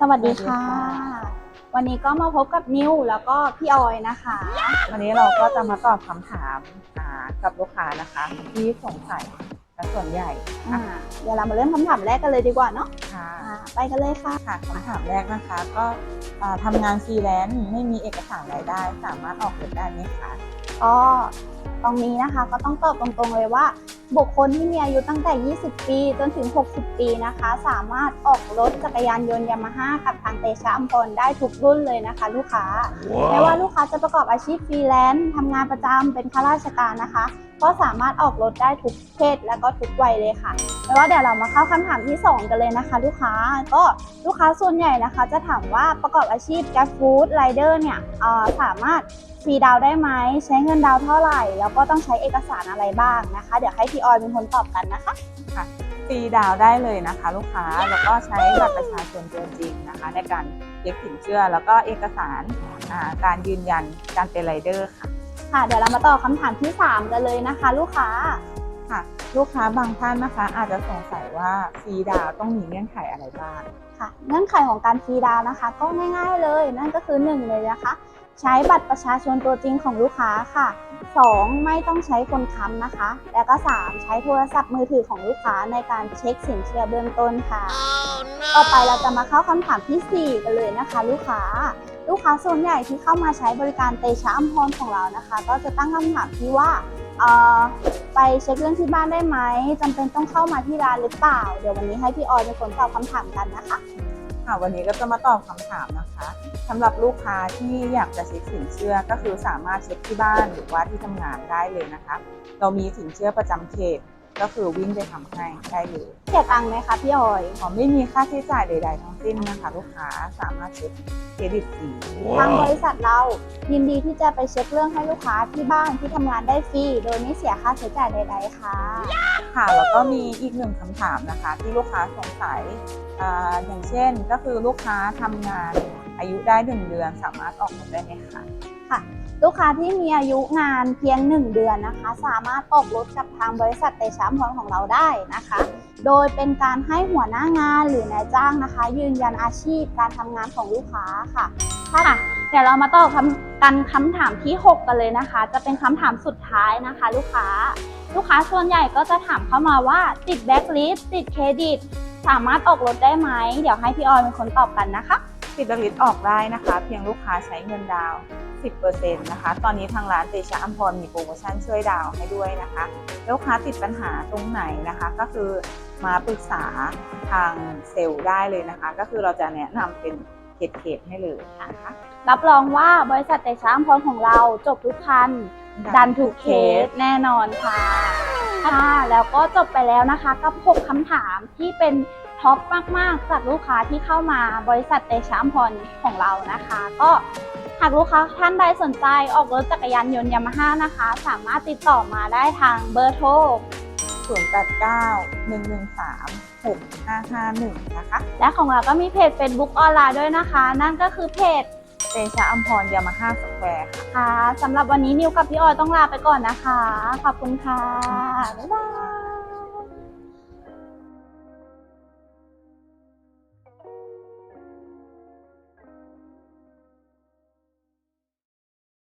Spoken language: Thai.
สวัสดีค่ะสวัสดีค่ะ วันนี้ก็มาพบกับนิวแล้วก็พี่ออยนะคะ วันนี้เราก็จะมาตอบคำถามอ่ากับลูกค้านะคะ ที่สงสัยและส่วนใหญ่อ่านะคะเดี๋ยวเรามาเริ่มคำถามแรกกันเลยดีกว่าเนาะค่ะ อ่าไปกันเลยค่ะ ค่ะคำถามแรกนะคะก็อ่าทำงานฟรีแลนซ์ไม่มีเอกสารรายได้ สามารถออกรถได้ไหมคะ ก็ตรงนี้นะคะก็ต้องตอบตรงๆเลยว่า บุคคลที่มีอายุตั้งแต่ 20 ปี จนถึง 60 ปีนะคะ สามารถออกรถจักรยานยนต์ยามาฮ่ากับทางเตชะอัมพรได้ทุกรุ่นเลยนะคะ ลูกค้าไม่ว่าลูกค้าจะประกอบอาชีพฟรีแลนซ์ทำงานประจำเป็นข้าราชการนะคะ ก็สามารถออกรถได้ทุกเพศและก็ทุกวัยเลยค่ะไม่ว่าเดี๋ยวเรามาเข้าคำถามที่ 2 กันเลยนะคะ ลูกค้าก็ลูกค้าส่วนใหญ่นะคะ จะถามว่าประกอบอาชีพ Grab Food Rider เนี่ยสามารถฟรีดาวได้ไหมใช้เงินดาวเท่าไหร่ แล้วก็ต้องใช้เอกสารอะไรบ้างนะคะ เดี๋ยวให้พี่ออยเป็นคนตอบกันนะคะค่ะฟรีดาวได้เลยนะคะ ลูกค้าแล้วก็ใช้บัตรประชาชนตัวจริงนะคะ ในการเช็คสินเชื่อแล้วก็เอกสารการยืนยันการเป็นไรเดอร์ค่ะ ค่ะ เดี๋ยวเรามาต่อคำถามที่ 3 กันเลยนะคะ ลูกค้าค่ะ ลูกค้าบางท่านนะคะ อาจจะสงสัยว่าฟรีดาวน์ต้องมีเงื่อนไขอะไรบ้างค่ะเงื่อนไขของการฟรีดาวน์นะคะ ก็ง่าย ๆเลย นั่นก็คือ 1 เลยนะคะ ใช้บัตรประชาชนตัวจริงของลูกค้าค่ะ 2. ไม่ต้องใช้คนค้ำนะคะ แล้วก็ 3. ใช้โทรศัพท์มือถือของลูกค้าในการเช็คสินเชื่อเบื้องต้นค่ะต่อไปเราจะมาเข้าคำถามทีสี่4 กันเลยนะคะ ลูกค้า ลูกค้าส่วนใหญ่ที่เข้ามาใช้บริการเตชะอัมพรของเรานะคะ ก็จะตั้งคำถามที่ว่าไปเช็คเรื่องที่บ้านได้ไหมจำเป็นต้องเข้ามาที่ร้านหรือเปล่า เดี๋ยววันนี้ให้พี่ออยเป็นคนตอบคำถามกันนะคะค่ะวันนี้ก็จะมาตอบคำถามนะคะสำหรับลูกค้าที่อยากจะเช็คสินเชื่อก็คือสามารถเช็คที่บ้านหรือว่าที่ทำงานได้เลยนะคะ เรามีสินเชื่อประจำเขต ก็คือวิ่งไปทำให้ได้เลยเสียตังค์ไหมคะพี่ออยขอไม่มีค่าใช้จ่ายใด ๆ ทั้งสิ้นนะคะลูกค้าสามารถเช็คเครดิตฟรีทางบริษัทเรายินดีที่จะไปเช็คเรื่องให้ลูกค้าที่บ้านที่ทำงานได้ฟรีโดยไม่เสียค่าใช้จ่ายใด ๆ ค่ะ ค่ะแล้วก็มีอีกหนึ่งคำถามนะคะ ที่ลูกค้าสงสัยอ่าอย่างเช่นก็คือลูกค้าทำงาน อายุได้หนึ่งเดือนสามารถออกรถได้ไหมคะลูกค้าที่มีอายุงานเพียง 1 เดือนนะคะ สามารถออกรถกับทางบริษัทเตชะอัมพรของเราได้นะคะ โดยเป็นการให้หัวหน้างานหรือนายจ้างนะคะ ยืนยันอาชีพการทำงานของลูกค้าค่ะค่ะเดี๋ยวเรามาต่อคำกันคำถามที่ 6 กันเลยนะคะ จะเป็นคำถามสุดท้ายนะคะ ลูกค้า ลูกค้าส่วนใหญ่ก็จะถามเข้ามาว่าติดแบ็คลิสติดเครดิต สามารถออกรถได้ไหม เดี๋ยวให้พี่ออยเป็นคนตอบกันนะคะ ติดบริษออกได้นะคะ เพียงลูกค้าใช้เงินดาวน์10%นะคะ ตอนนี้ทางร้านเตชะอัมพรมีโปรโมชั่นช่วยดาวน์ให้ด้วยนะคะลูกค้าติดปัญหาตรงไหนนะคะ ก็คือมาปรึกษาทางเซลล์ได้เลยนะคะ ก็คือเราจะแนะนำเป็นเขตๆให้เลยนะคะ รับรองว่าบริษัทเตชะอัมพรของเราจบทุกคันดันทุกเคสแน่นอนค่ะค่ะแล้วก็จบไปแล้วนะคะกับ 6คำถามที่เป็น ท็อปมากๆจากลูกค้าที่เข้ามาบริษัทเตชะอัมพรของเรานะคะ ก็หากลูกค้าท่านใดสนใจออกรถจักรยานยนต์ยามาฮ่านะคะ สามารถติดต่อมาได้ทางเบอร์โทร 089-113-6551 นะคะ และของเราก็มีเพจ Facebook ออนไลน์ด้วยนะคะ นั่นก็คือเพจเตชะอัมพรยามาฮ่าสแควร์ค่ะค่ะสำหรับวันนี้นิวกับพี่ออยต้องลาไปก่อนนะคะ ขอบคุณค่ะ บ๊ายบาย